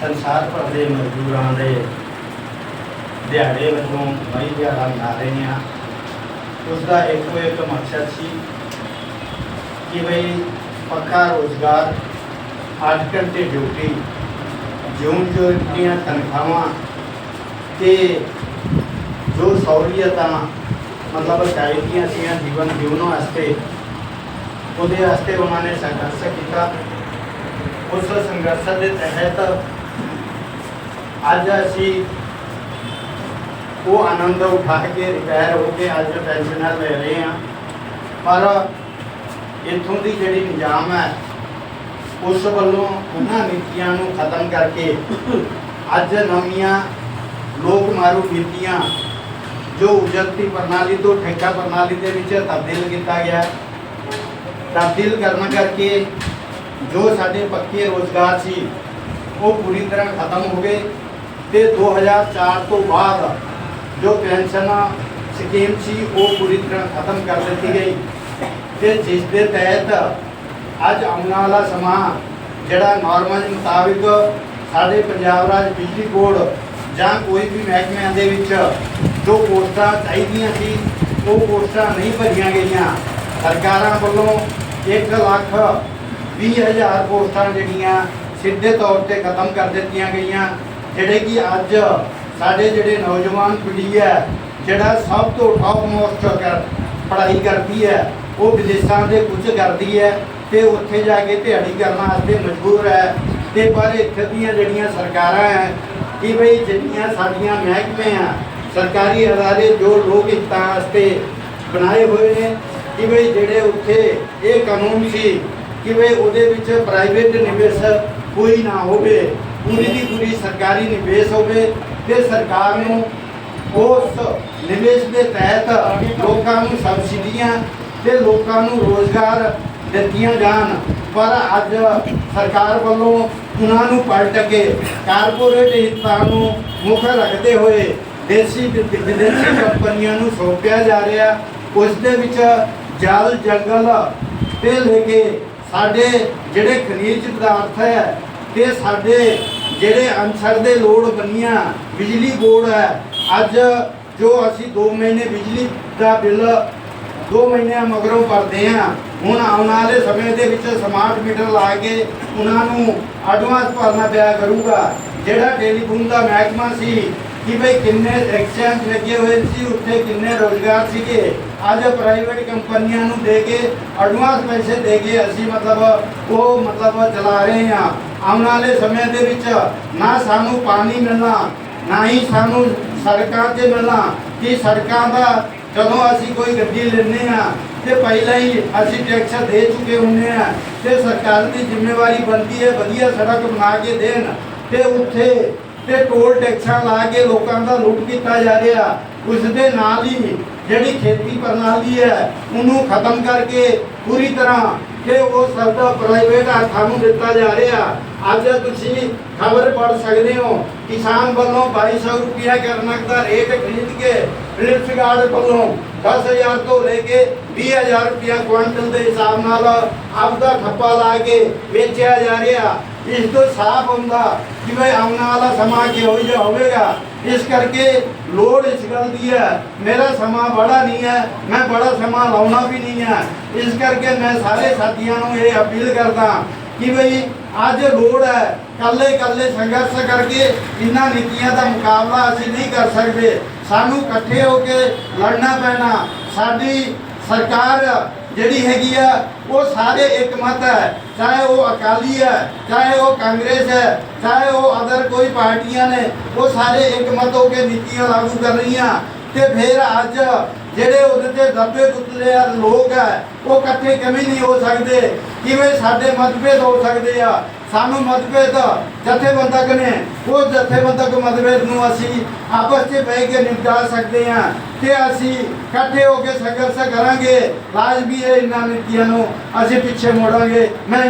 ਸੰਸਾਰ ਭਰ ਦੇ ਮਜ਼ਦੂਰਾਂ ਦੇ ਦਿਹਾੜੇ ਵਜੋਂ ਮਈ ਦਿਹਾੜਾ ਮਨਾ ਰਹੇ ਹਾਂ। ਉਸ ਦਾ ਇੱਕੋ ਇੱਕ ਮਕਸਦ ਸੀ ਕਿ ਬਈ ਪੱਕਾ ਰੋਜ਼ਗਾਰ 8 ਘੰਟੇ ਡਿਊਟੀ ਜਿਉਂ ਜੋ ਦੀਆਂ ਤਨਖਾਹਾਂ ਤੇ ਜੋ ਸਹੂਲਤਾਂ ਮਤਲਬ ਚਾਹੀਦੀਆਂ ਸੀਆਂ ਜੀਵਨ ਜਿਉਣ ਵਾਸਤੇ, ਉਹਦੇ ਵਾਸਤੇ ਉਹਨਾਂ ਨੇ ਸੰਘਰਸ਼ ਕੀਤਾ। ਉਸ ਸੰਘਰਸ਼ ਦੇ ਤਹਿਤ ਅੱਜ ਅਸੀਂ ਉਹ ਆਨੰਦ ਉਠਾ ਕੇ ਰਿਟਾਇਰ ਹੋ ਕੇ ਅੱਜ ਪੈਨਸ਼ਨਰ ਲੈ ਰਹੇ ਹਾਂ। ਪਰ ਇੱਥੋਂ ਦੀ ਜਿਹੜੀ ਨਿਜ਼ਾਮ ਹੈ, ਉਸ ਵੱਲੋਂ ਉਹਨਾਂ ਨੀਤੀਆਂ ਨੂੰ ਖਤਮ ਕਰਕੇ ਅੱਜ ਨਵੀਆਂ ਲੋਕ ਮਾਰੂ ਨੀਤੀਆਂ, ਜੋ ਉਜਰਤੀ ਪ੍ਰਣਾਲੀ ਤੋਂ ਠੇਕਾ ਪ੍ਰਣਾਲੀ ਦੇ ਵਿੱਚ ਤਬਦੀਲ ਕੀਤਾ ਗਿਆ ਤਬਦੀਲ ਕਰਨ ਕਰਕੇ ਜੋ ਸਾਡੇ ਪੱਕੇ ਰੋਜ਼ਗਾਰ ਸੀ, ਉਹ ਪੂਰੀ ਤਰ੍ਹਾਂ ਖਤਮ ਹੋ ਗਏ। ਤੇ 2004 ਤੋਂ ਬਾਅਦ ਜੋ ਪੈਨਸ਼ਨ ਸਕੀਮ ਸੀ, ਉਹ ਪੂਰੀ ਤਰ੍ਹਾਂ ਖਤਮ ਕਰ ਦਿੱਤੀ ਗਈ। ਤੇ ਜਿਸ ਦੇ ਤਹਿਤ ਅੱਜ ਆਉਣ ਵਾਲਾ ਸਮਾਂ, ਜਿਹੜਾ ਨਾਰਮਲ ਮੁਤਾਬਿਕ ਸਾਡੇ ਪੰਜਾਬ ਰਾਜ ਬਿਜਲੀ ਬੋਰਡ ਜਾਂ ਕੋਈ ਵੀ ਮਹਿਕਮਿਆਂ ਦੇ ਵਿੱਚ ਜੋ ਪੋਸਟਾਂ ਚਾਹੀਦੀਆਂ ਸੀ, ਉਹ ਪੋਸਟਾਂ ਨਹੀਂ ਭਰੀਆਂ ਗਈਆਂ। ਸਰਕਾਰਾਂ ਵੱਲੋਂ 1 ਲੱਖ 20 ਹਜ਼ਾਰ ਪੋਸਟਾਂ ਜਿਹੜੀਆਂ ਸਿੱਧੇ ਤੌਰ ਤੇ ਖਤਮ ਕਰ ਦਿੱਤੀਆਂ ਗਈਆਂ। ਜਿਹੜੇ ਕਿ ਅੱਜ ਸਾਡੇ ਜਿਹੜੇ ਨੌਜਵਾਨ ਪੀੜ੍ਹੀ ਹੈ, ਜਿਹੜਾ ਸਭ ਤੋਂ ਟੌਪ ਮੋਸਟ ਕਰ, ਪੜ੍ਹਾਈ ਕਰਦੀ ਹੈ, ਉਹ ਵਿਦੇਸ਼ਾਂ ਦੇ ਕੁਝ ਕਰਦੀ ਹੈ ਤੇ ਉੱਥੇ ਜਾ ਕੇ ਦਿਹਾੜੀ ਕਰਨ ਵਾਸਤੇ ਮਜਬੂਰ ਹੈ। ਤੇ ਪਰ ਇੱਥੇ ਦੀਆਂ ਜਿਹੜੀਆਂ ਸਰਕਾਰਾਂ ਹੈ, ਕਿ ਬਈ ਜਿੰਨੀਆਂ ਸਾਡੀਆਂ ਮਹਿਕਮੇ ਆ, ਸਰਕਾਰੀ ਅਦਾਰੇ ਜੋ ਲੋਕ ਹਿੱਤਾਂ ਵਾਸਤੇ ਬਣਾਏ ਹੋਏ ਨੇ, ਕਿ ਬਈ ਜਿਹੜੇ ਉੱਥੇ ਇਹ ਕਾਨੂੰਨ ਸੀ, ਕਿ ਬਈ ਉਹਦੇ ਵਿੱਚ ਪ੍ਰਾਈਵੇਟ ਨਿਵੇਸ਼ ਕੋਈ ਨਾ ਹੋਵੇ ਪੂਰੀ ਦੀ ਪੂਰੀ ਸਰਕਾਰੀ ਨਿਵੇਸ਼ ਹੋਵੇ ਤੇ ਸਰਕਾਰ ਨੂੰ ਉਸ ਨਿਵੇਸ਼ ਦੇ ਤਹਿਤ ਲੋਕਾਂ ਨੂੰ ਸਬਸਿਡੀਆਂ ਤੇ ਲੋਕਾਂ ਨੂੰ ਰੋਜ਼ਗਾਰ ਦਿੱਤੀਆਂ ਜਾਣ। ਪਰ ਅੱਜ ਸਰਕਾਰ ਵੱਲੋਂ ਉਹਨਾਂ ਨੂੰ ਪਲਟ ਕੇ ਕਾਰਪੋਰੇਟ ਹਿੱਤਾਂ ਨੂੰ ਮੁੱਖ ਰੱਖਦੇ ਹੋਏ ਦੇਸੀ ਵਿਦੇਸ਼ੀ ਕੰਪਨੀਆਂ ਨੂੰ ਸੌਂਪਿਆ ਜਾ ਰਿਹਾ। ਉਸ ਦੇ ਵਿੱਚ ਜਲ, ਜੰਗਲ ਤੇ ਲੈ ਕੇ ਸਾਡੇ ਜਿਹੜੇ ਖਣਿਜ ਪਦਾਰਥ ਹੈ ਤੇ ਸਾਡੇ ਜਿਹੜੇ ਅਨਸਰ ਦੇ ਲੋੜ ਬੰਨੀਆਂ ਬਿਜਲੀ ਬੋਰਡ ਹੈ, ਅੱਜ ਜੋ ਅਸੀਂ 2 ਮਹੀਨੇ ਬਿਜਲੀ ਦਾ ਬਿੱਲ 2 ਮਹੀਨਿਆਂ ਮਗਰੋਂ ਭਰਦੇ ਆ ਹੁਣ ਆਉਣ ਵਾਲੇ ਸਮੇਂ ਦੇ ਵਿੱਚ ਸਮਾਰਟ ਮੀਟਰ ਲਾ ਕੇ ਉਹਨਾਂ ਨੂੰ ਐਡਵਾਂਸ ਭਰਨਾ ਪਿਆ ਕਰੂਗਾ। ਜਿਹੜਾ ਟੈਲੀਫੋਨ ਦਾ ਮਹਿਕਮਾ ਸੀ ਕਿ ਭਈ ਕਿੰਨੇ ਐਕਸਚੇਂਜ ਲੱਗੇ ਹੋਏ ਸੀ, ਉੱਥੇ ਕਿੰਨੇ ਰੋਜ਼ਗਾਰ ਸੀਗੇ। ਅੱਜ ਪ੍ਰਾਈਵੇਟ ਕੰਪਨੀਆਂ ਨੂੰ ਦੇ ਕੇ ਐਡਵਾਂਸ ਪੈਸੇ ਦੇ ਕੇ ਅਸੀਂ ਮਤਲਬ ਉਹ ਮਤਲਬ ਚਲਾ ਰਹੇ ਹਾਂ। ਆਉਣ ਵਾਲੇ ਸਮੇਂ ਦੇ ਵਿੱਚ ਨਾ ਸਾਨੂੰ ਪਾਣੀ ਮਿਲਣਾ, ਨਾ ਹੀ ਸਾਨੂੰ ਸੜਕਾਂ ਤੇ ਮਿਲਣਾ, ਕਿ ਸੜਕਾਂ ਦਾ ਜਦੋਂ ਅਸੀਂ ਕੋਈ ਗੱਡੀ ਲੈਂਦੇ ਆ ਤੇ ਪਹਿਲਾਂ ਹੀ ਅਸੀਂ ਟੈਕਸ ਦੇ ਚੁੱਕੇ ਹੁੰਦੇ ਆ ਤੇ ਸਰਕਾਰ ਦੀ ਜ਼ਿੰਮੇਵਾਰੀ ਬਣਦੀ ਹੈ, ਵਧੀਆ ਸੜਕ ਬਣਾ ਕੇ ਦੇਣ, ਤੇ ਉੱਥੇ ਤੇ ਟੋਲ ਟੈਕਸਾਂ ਲਾ ਕੇ ਲੋਕਾਂ ਦਾ ਲੁੱਟ ਕੀਤਾ ਜਾ ਰਿਹਾ। ਉਸ ਦੇ ਨਾਲ ਹੀ ਜਿਹੜੀ ਖੇਤੀ ਪ੍ਰਣਾਲੀ ਹੈ, ਉਹਨੂੰ ਖਤਮ ਕਰਕੇ ਪੂਰੀ ਤਰ੍ਹਾਂ ਤੇ ਉਹ ਸਭ ਪ੍ਰਾਈਵੇਟ ਹੱਥਾਂ ਨੂੰ ਦਿੱਤਾ ਜਾ ਰਿਹਾ। ਅੱਜ ਤੁਸੀਂ ਖਬਰ ਪੜ੍ਹ ਸਕਦੇ ਹੋ, ਕਿਸਾਨ ਵੱਲੋਂ 2200 ਰੁਪਇਆ ਕਰਨਕ ਦਾ ਰੇਟ ਖਰੀਦ ਕੇ ਫਿਲਿਪਸ ਗਾਰਡ ਵੱਲੋਂ 10000 ਤੋਂ ਲੈ ਕੇ 20000 ਰੁਪਇਆ ਕੁਇੰਟਲ ਦੇ ਹਿਸਾਬ ਨਾਲ ਆਪਦਾ ਖੱਪਾ ਲਾ ਕੇ ਵੇਚਿਆ ਜਾ ਰਿਹਾ। ਇਸ ਤੋਂ ਸਾਫ਼ ਹੁੰਦਾ ਕਿ ਭਈ ਆਉਣ ਵਾਲਾ ਸਮਾਂ ਕਿਹੋ ਜਿਹਾ ਹੋਵੇਗਾ। ਇਸ ਕਰਕੇ ਲੋੜ ਇਸ ਗੱਲ ਦੀ ਹੈ, ਮੇਰਾ ਸਮਾਂ ਬੜਾ ਨਹੀਂ ਹੈ, ਮੈਂ ਬੜਾ ਸਮਾਂ ਲਾਉਣਾ ਵੀ ਨਹੀਂ ਹੈ। ਇਸ ਕਰਕੇ ਮੈਂ ਸਾਰੇ ਸਾਥੀਆਂ ਨੂੰ ਇਹ ਅਪੀਲ ਕਰਦਾ ਕਿ ਭਈ ਅੱਜ ਲੋੜ ਹੈ ਕੱਲੇ ਕੱਲੇ ਸੰਘਰਸ਼ ਕਰਕੇ ਇਹਨਾਂ ਨੀਤੀਆਂ ਦਾ ਮੁਕਾਬਲਾ ਅਸੀਂ ਨਹੀਂ ਕਰ ਸਕਦੇ। ਸਾਨੂੰ ਇਕੱਠੇ ਹੋ ਕੇ ਲੜਨਾ ਪੈਣਾ। ਸਾਡੀ ਸਰਕਾਰ ਜਿਹੜੀ ਹੈਗੀ ਆ, ਉਹ ਸਾਰੇ ਇੱਕ ਮਤ ਹੈ। ਚਾਹੇ ਉਹ ਅਕਾਲੀ ਹੈ, ਚਾਹੇ ਉਹ ਕਾਂਗਰਸ ਹੈ, ਚਾਹੇ ਉਹ ਅਦਰ ਕੋਈ ਪਾਰਟੀਆਂ ਨੇ, ਉਹ ਸਾਰੇ ਇੱਕ ਮਤ ਹੋ ਕੇ ਨੀਤੀਆਂ ਲਾਗੂ ਕਰ ਰਹੀਆਂ। ਤੇ ਫਿਰ ਅੱਜ ਜਿਹੜੇ ਉਹਦੇ ਤੇ ਦੱਬੇ ਕੁੱਤਲੇ ਆ ਲੋਕ ਹੈ, ਉਹ ਇਕੱਠੇ ਕਿਵੇਂ ਨਹੀਂ ਹੋ ਸਕਦੇ? ਕਿਵੇਂ ਸਾਡੇ ਮਤਭੇਦ ਹੋ ਸਕਦੇ ਆ? ਸਾਨੂੰ ਮਤਭੇਦ ਜਥੇਬੰਦਕ ਨੇ। ਉਹ ਜਥੇਬੰਦਕ ਮਤਭੇਦ ਨੂੰ ਅਸੀਂ ਆਪਸ 'ਚ ਬਹਿ ਕੇ ਨਿਪਟਾ ਸਕਦੇ ਹਾਂ ਤੇ ਅਸੀਂ ਇਕੱਠੇ ਹੋ ਕੇ ਸੰਘਰਸ਼ ਕਰਾਂਗੇ। ਲਾਜ਼ਮੀ ਹੈ ਇਹਨਾਂ ਨੀਤੀਆਂ ਨੂੰ ਅਸੀਂ ਪਿੱਛੇ ਮੋੜਾਂਗੇ। ਮੈਂ